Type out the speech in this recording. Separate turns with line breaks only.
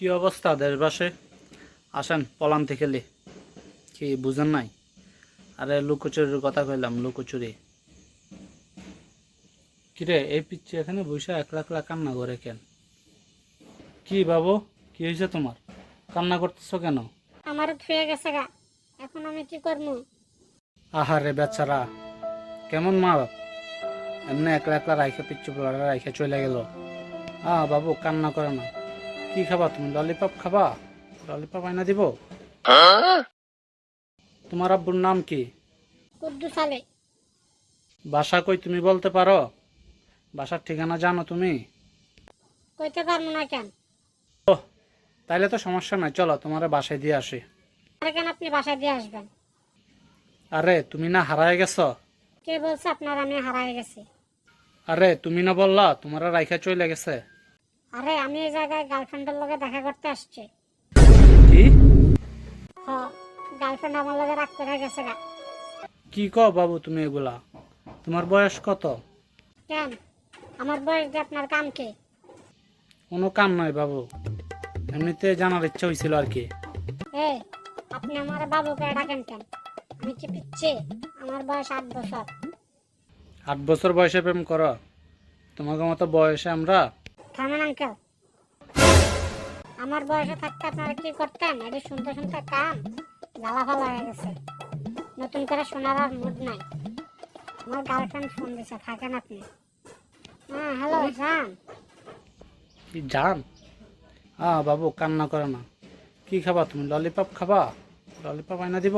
কি অবস্থা দেশবাসে আসেন পলান থেকে লে। কি বুঝেন নাই? আরে লুকোচুরির কথা কইলাম লুকোচুরি। কিরে এই পিচ্ছি এখানে বসে একলা একলা কান্না করে কেন? কি বাবু কি হয়েছে তোমার? কান্না করতেছো কেন?
আমার থুয়ে গেছে গা। এখন আমি কি করব
আহারে বেচারা কেমন মা বাপ? এমনি একলা একলা রাইখে পিচ্ছু রাইখে চলে গেল। আ বাবু কান্না করে না। কি খাবা তুমি? ললিপপ খাবা? ললিপপ আইনা দিব? তোমার আব্বুর নাম কি?
কুদ্দু সালে
বাসা কই তুমি বলতে পারো? বাসার ঠিকানা জানো তুমি?
কইতে পারব না কেন?
ও তাইলে তো সমস্যা নাই চলো তোমার বাসায় দিয়ে আসি।
আর কেন আপনি বাসায় দিয়ে আসবেন?
আরে তুমি না হারায় গেছো?
কে বলছে আপনার আমি হারাই গেছি?
আরে তুমি না বললা তোমার রাইখা চলে গেছে।
আরে আমি এই জায়গায় গার্লফ্রেন্ডের লগে দেখা করতে আসছি।
কি?
হ গার্লফ্রেন্ড আমার লগে রাগ করে গেছে গা।
কি কও বাবু তুমি এগুলা? তোমার বয়স কত?
কেন? আমার বয়স দিয়ে আপনার কাম কি?
কোনো কাম নয় বাবু। এমনিতে জানার ইচ্ছা হয়েছিল আর কি।
এই আপনি আমার বাবুকে ডাকেন কেন? আমি কি পিচ্ছি? আমার বয়স আট বছর।
আট বছর বয়সে প্রেম করো। তোমাকে মতো বয়সে আমরা
থামেন আঙ্কেল আমার বয়সে থাকতে আপনারা কি করতেন? এটা শুনতে শুনতে কান, জ্বালা ফালা হয়ে গেছে। নতুন করে শোনার আর মুড নাই। আমার গার্লফ্রেন্ড ফোন দিছে, থাকেন আপনি? হ্যাঁ হ্যালো
কি, জান? আ বাবু, কান্না করে না। কি খাবা তুমি? ললিপপ খাবা? ললিপপ আইনা দিব?